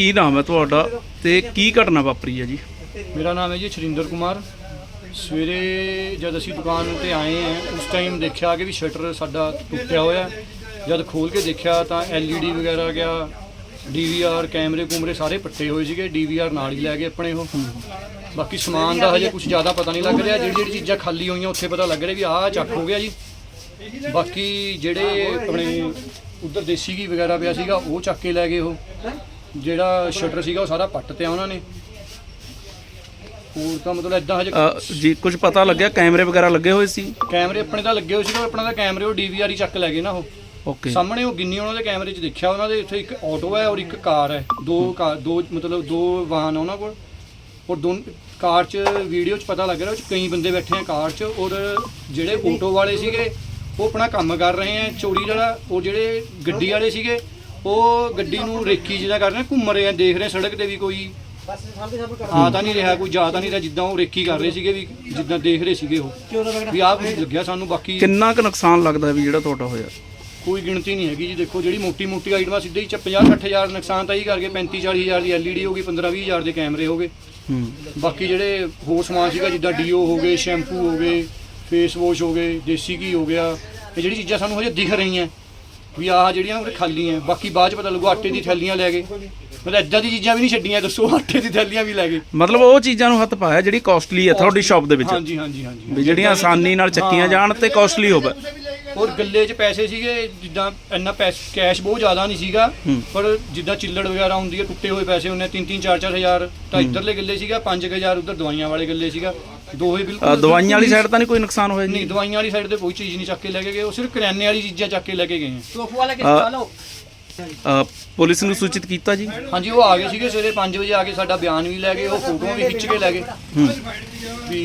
ਕੀ ਨਾਮ ਹੈ ਤੁਹਾਡਾ ਤੇ ਕੀ ਘਟਨਾ ਵਾਪਰੀ ਹੈ ਜੀ? ਮੇਰਾ ਨਾਮ ਹੈ ਜੀ ਸ਼ਰਿੰਦਰ ਕੁਮਾਰ। ਸਵੇਰੇ ਜਦ ਅਸੀਂ ਦੁਕਾਨ ਤੇ ਆਏ ਹਾਂ ਉਸ ਟਾਈਮ ਦੇਖਿਆ ਕਿ ਵੀ ਸ਼ਟਰ ਸਾਡਾ ਟੁੱਟਿਆ ਹੋਇਆ। ਜਦ ਖੋਲ ਕੇ ਦੇਖਿਆ ਤਾਂ LED ਵਗੈਰਾ ਗਿਆ DVR ਕੈਮਰੇ ਕੂਮਰੇ ਸਾਰੇ ਪੱਟੇ ਹੋਏ ਸੀਗੇ DVR ਨਾਲ ਹੀ ਲੈ ਗਏ ਆਪਣੇ ਉਹ। ਬਾਕੀ ਸਮਾਨ ਦਾ ਹਜੇ ਕੁਝ ਜ਼ਿਆਦਾ ਪਤਾ ਨਹੀਂ ਲੱਗ ਰਿਹਾ ਜਿਹੜੀ ਜਿਹੜੀ ਚੀਜ਼ਾਂ ਖਾਲੀ ਹੋਈਆਂ ਉੱਥੇ ਪਤਾ ਲੱਗ ਰਿਹਾ ਵੀ ਆਹ ਚੱਕ ਹੋ ਗਿਆ ਜੀ। ਬਾਕੀ ਜਿਹੜੇ ਆਪਣੇ ਉਧਰ ਦੇਸੀ ਘੀ ਵਗੈਰਾ ਪਿਆ ਸੀਗਾ ਉਹ ਚੱਕ ਕੇ ਲੈ ਗਏ ਉਹ। ਜਿਹੜਾ ਸ਼ਟਰ ਸੀਗਾ ਉਹ ਸਾਰਾ ਪੱਟ ਤਿਆ ਉਹਨਾਂ ਨੇ। ਹੋਰ ਤਾਂ ਮਤਲਬ ਇਦਾਂ ਹਜੇ ਅ, ਜੀ ਕੁਝ ਪਤਾ ਲੱਗਿਆ? ਕੈਮਰੇ ਵਗੈਰਾ ਲੱਗੇ ਹੋਏ ਸੀ? ਕੈਮਰੇ ਆਪਣੇ ਤਾਂ ਲੱਗੇ ਹੋਏ ਸੀ ਪਰ ਆਪਣਾ ਤਾਂ ਕੈਮਰੇ ਉਹ ਡੀਵੀਆਰ ਹੀ ਚੱਕ ਲੈ ਗਏ ਨਾ ਉਹ। ਓਕੇ। ਸਾਹਮਣੇ ਉਹ ਗਿੰਨੀ ਉਹਨਾਂ ਦੇ ਕੈਮਰੇ 'ਚ ਦੇਖਿਆ ਉਹਨਾਂ ਦੇ ਇੱਥੇ ਇੱਕ ਆਟੋ ਹੈ ਔਰ ਇੱਕ ਕਾਰ ਹੈ। ਦੋ ਕਾਰ ਦੋ ਮਤਲਬ ਦੋ ਵਾਹਨ ਆ ਉਹਨਾਂ ਕੋਲ। ਔਰ ਦੋਨ ਕਾਰ 'ਚ ਵੀਡੀਓ 'ਚ ਪਤਾ ਲੱਗ ਰਿਹਾ ਉਹ 'ਚ ਕਈ ਬੰਦੇ ਬੈਠੇ ਆ ਕਾਰ 'ਚ ਔਰ ਜਿਹੜੇ ਆਟੋ ਵਾਲੇ ਸੀਗੇ ਉਹ ਆਪਣਾ ਕੰਮ ਕਰ ਰਹੇ ਆ। ਚੋਰੀ ਜਿਹੜਾ ਉਹ ਜਿਹੜੇ ਗੱਡੀ ਵਾਲੇ ਸੀਗੇ ਉਹ ਗੱਡੀ ਨੂੰ ਰੇਕੀ ਜਿਹਦਾ ਕਰ ਰਹੇ ਘੁੰਮ ਰਹੇ ਆ ਦੇਖ ਰਹੇ ਸੜਕ ਤੇ ਵੀ ਕੋਈ। ਆ ਤਾਂ ਨਹੀਂ ਰਿਹਾ ਕੋਈ ਜਾ ਤਾਂ ਨਹੀਂ ਰਿਹਾ ਜਿੱਦਾਂ ਉਹ ਰੇਕੀ ਕਰ ਰਹੇ ਸੀਗੇ ਵੀ ਜਿੱਦਾਂ ਦੇਖ ਰਹੇ ਸੀਗੇ ਉਹ। ਵੀ ਆਹ ਕੁਝ ਲੱਗਿਆ ਸਾਨੂੰ ਬਾਕੀ ਕਿੰਨਾ ਕੁ ਨੁਕਸਾਨ ਲੱਗਦਾ ਵੀ ਜਿਹੜਾ ਤੁਹਾਡਾ ਹੋਇਆ? ਕੋਈ ਗਿਣਤੀ ਨਹੀਂ ਹੈਗੀ ਜੀ ਦੇਖੋ ਜਿਹੜੀ ਮੋਟੀ ਮੋਟੀ ਆਈਟਮਾਂ ਸਿੱਧੇ ਹੀ 50 ਹਜ਼ਾਰ ਨੁਕਸਾਨ ਤਾਂ ਹੀ ਕਰਕੇ 35 40 ਹਜ਼ਾਰ ਦੀ LED ਹੋ ਗਈ 15 20 ਹਜ਼ਾਰ ਦੇ ਕੈਮਰੇ ਹੋ ਗਏ। ਹੂੰ। ਬਾਕੀ ਜਿਹੜੇ ਹੋਰ ਸਮਾਨ ਸੀਗਾ ਜਿੱਦਾਂ ਡੀਓ ਹੋ ਗਏ ਸ਼ੈਂਪੂ ਹੋ ਗਏ ਫੇਸ ਵਾਸ਼ ਹੋ ਗਏ ਦੇਸੀ ਘੀ ਹੋ ਗਿਆ ਇਹ ਜਿਹੜੀ ਚੀਜ਼ਾਂ ਸਾਨੂੰ ਹਜੇ ਦਿਖ ਰਹੀਆਂ। ਵੀ ਆਹ ਜਿਹੜੀਆਂ ਉਹ ਖਾਲੀ ਹੈ ਬਾਕੀ ਬਾਅਦ ਚ ਪਤਾ ਲੱਗੂ ਆਟੇ ਦੀ ਥੈਲੀਆਂ ਲੈ ਗਏ। ਮਤਲਬ ਇਦਾਂ ਦੀ ਚੀਜ਼ਾਂ ਵੀ ਨਹੀਂ ਛੱਡੀਆਂ ਦੱਸੋ ਆਟੇ ਦੀ ਥੈਲੀਆਂ ਵੀ ਲੈ ਗਏ। ਮਤਲਬ ਉਹ ਚੀਜ਼ਾਂ ਨੂੰ ਹੱਥ ਪਾਇਆ ਜਿਹੜੀ ਕਾਸਟਲੀ ਹੈ ਤੁਹਾਡੀ ਸ਼ਾਪ ਦੇ ਵਿੱਚ। ਹਾਂਜੀ ਹਾਂਜੀ ਹਾਂਜੀ। ਵੀ ਜਿਹੜੀਆਂ ਆਸਾਨੀ ਨਾਲ ਚੱਕੀਆਂ ਜਾਣ ਤੇ ਕਾਸਟਲੀ ਹੋਵੇ। ਔਰ ਗੱਲੇ 'ਚ ਪੈਸੇ ਸੀਗੇ ਜਿੱਦਾਂ ਇੰਨਾ ਪੈਸ ਕੈਸ਼ ਬਹੁਤ ਜ਼ਿਆਦਾ ਨਹੀਂ ਸੀਗਾ ਹੂੰ। ਪਰ ਜਿੱਦਾਂ ਚਿੱਲੜ ਵਗੈਰਾ ਹੁੰਦੀ ਹੈ ਟੁੱਟੇ ਹੋਏ ਪੈਸੇ ਉਹਨੇ 3-3 4-4 ਹਜ਼ਾਰ ਤਾਂ ਇੱਧਰਲੇ ਗੱਲੇ ਸੀਗਾ 5000 ਉਧਰ ਦਵਾਈਆਂ ਵਾਲੇ ਗੱਲੇ ਸੀਗਾ ਦੋਹੇ ਅ, ਬਿਲਕੁਲ ਦਵਾਈਆਂ ਵਾਲੀ ਸਾਈਡ ਤਾਂ ਨਹੀਂ ਕੋਈ ਨੁਕਸਾਨ ਹੋਇਆ ਨਹੀਂ ਜੀ ਦਵਾਈਆਂ ਵਾਲੀ ਸਾਈਡ ਤੇ ਕੋਈ ਚੀਜ਼ ਨਹੀਂ ਚੱਕ ਕੇ ਲੈ ਕੇ ਗਏ ਉਹ ਸਿਰਫ ਕਰਿਆਨੇ ਵਾਲੀ ਚੀਜ਼ਾਂ ਚੱਕ ਕੇ ਲੈ ਕੇ ਗਏ ਹੈ। ਅ, ਅ, ਪੁਲਿਸ ਨੂੰ ਸੂਚਿਤ ਕੀਤਾ ਜੀ ਹਾਂਜੀ ਉਹ ਆ ਗਏ ਸੀਗੇ ਸਵੇਰੇ 5 ਵਜੇ ਆ ਕੇ ਸਾਡਾ ਬਿਆਨ ਵੀ ਲੈ ਗਏ ਉਹ ਫੋਟੋਆਂ ਵੀ ਖਿੱਚ ਕੇ ਲੈ ਗਏ ਵੀ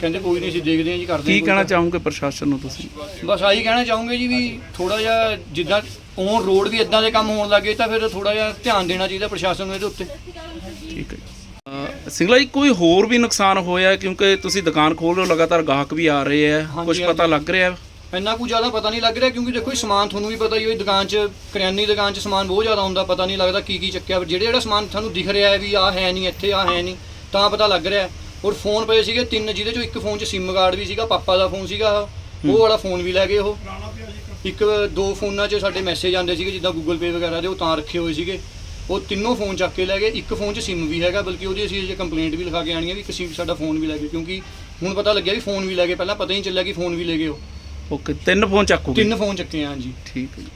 ਕਹਿੰਦੇ ਕੋਈ ਨਹੀਂ ਅਸੀਂ ਦੇਖਦੇ ਹਾਂ ਜੀ ਕਰਦੇ ਕੀ ਹਾਂ ਕਹਿਣਾ ਚਾਹੋਗੇ ਪ੍ਰਸ਼ਾਸਨ ਨੂੰ ਤੁਸੀਂ ਬਸ ਆਹੀ ਕਹਿਣਾ ਚਾਹੂੰਗੇ ਜੀ ਵੀ ਥੋੜਾ ਜਿਹਾ ਜਿੱਦਾਂ ਔਨ ਰੋਡ ਵੀ ਇਦਾਂ ਦੇ ਕੰਮ ਹੋਣ ਲੱਗੇ ਤਾਂ ਫਿਰ ਥੋੜਾ ਜਿਹਾ ਧਿਆਨ ਦੇਣਾ ਚਾਹੀਦਾ ਪ੍ਰਸ਼ਾਸਨ ਨੂੰ ਇਹਦੇ ਉੱਤੇ ਠੀਕ ਹੈ। ਅ, ਸਿੰਗਲਾ ਜੀ ਕੋਈ ਹੋਰ ਵੀ ਨੁਕਸਾਨ ਹੋਇਆ ਹੈ? ਕਿਉਂਕਿ ਤੁਸੀਂ ਦੁਕਾਨ ਖੋਲ ਰਹੇ ਹੋ ਲਗਾਤਾਰ ਗਾਹਕ ਵੀ ਆ ਰਹੇ ਆ ਹਾਂਜੀ, ਕੁਝ ਪਤਾ ਲੱਗ ਰਿਹਾ ਹੈ? ਇੰਨਾ ਕੁ ਜ਼ਿਆਦਾ ਪਤਾ ਨਹੀਂ ਲੱਗ ਰਿਹਾ ਕਿਉਂਕਿ ਦੇਖੋ ਇਹ ਸਮਾਨ ਤੁਹਾਨੂੰ ਵੀ ਪਤਾ ਹੀ ਹੋਈ ਦੁਕਾਨ 'ਚ ਕਰਿਆਨੀ ਦੁਕਾਨ 'ਚ ਸਮਾਨ ਬਹੁਤ ਜ਼ਿਆਦਾ ਹੁੰਦਾ ਪਤਾ ਨਹੀਂ ਲੱਗਦਾ ਕੀ ਕੀ ਚੱਕਿਆ। ਜਿਹੜੇ ਜਿਹੜਾ ਸਮਾਨ ਤੁਹਾਨੂੰ ਦਿਖ ਰਿਹਾ ਹੈ ਵੀ ਆਹ ਹੈ ਨਹੀਂ ਇੱਥੇ ਆਹ ਹੈ ਨਹੀਂ ਤਾਂ ਪਤਾ ਲੱਗ ਰਿਹਾ। ਔਰ ਫੋਨ ਪਏ ਸੀਗੇ ਤਿੰਨ ਜਿਹਦੇ ਚੋਂ ਇੱਕ ਫੋਨ 'ਚ SIM ਕਾਰਡ ਵੀ ਸੀਗਾ ਪਾਪਾ ਦਾ ਫੋਨ ਸੀਗਾ ਉਹ ਉਹ ਵਾਲਾ ਫੋਨ ਵੀ ਲੈ ਗਏ ਉਹ। ਇੱਕ। ਦੋ ਫੋਨਾਂ 'ਚ ਸਾਡੇ ਮੈਸੇਜ ਆਉਂਦੇ ਸੀਗੇ ਜਿੱਦਾਂ Google Pay ਵਗੈਰਾ ਦੇ ਉਹ ਤਾਂ ਰੱਖੇ ਹੋਏ ਸੀਗੇ। ਉਹ ਤਿੰਨੋਂ ਫੋਨ ਚੱਕ ਕੇ ਲੈ ਗਏ ਇੱਕ ਫੋਨ 'ਚ SIM ਵੀ ਹੈਗਾ ਬਲਕਿ ਉਹਦੀ ਅਸੀਂ ਅਜੇ ਕੰਪਲੇਂਟ ਵੀ ਲਿਖਾ ਕੇ ਆਣੀ ਹੈ ਵੀ ਕਿਸੇ ਸਾਡਾ ਫੋਨ ਵੀ ਲੈ ਗਏ ਕਿਉਂਕਿ ਹੁਣ ਪਤਾ ਲੱਗਿਆ ਵੀ ਫੋਨ ਵੀ ਲੈ ਗਏ ਪਹਿਲਾਂ ਪਤਾ ਹੀ ਨਹੀਂ ਚੱਲਿਆ ਕਿ ਫੋਨ ਵੀ ਲੈ ਗਏ ਉਹ। ਓਕੇ ਤਿੰਨ ਫੋਨ ਚੱਕੋਗੇ ਤਿੰਨ ਫੋਨ ਚੱਕੇ ਆ ਹਾਂਜੀ ਠੀਕ ਹੈ ਜੀ।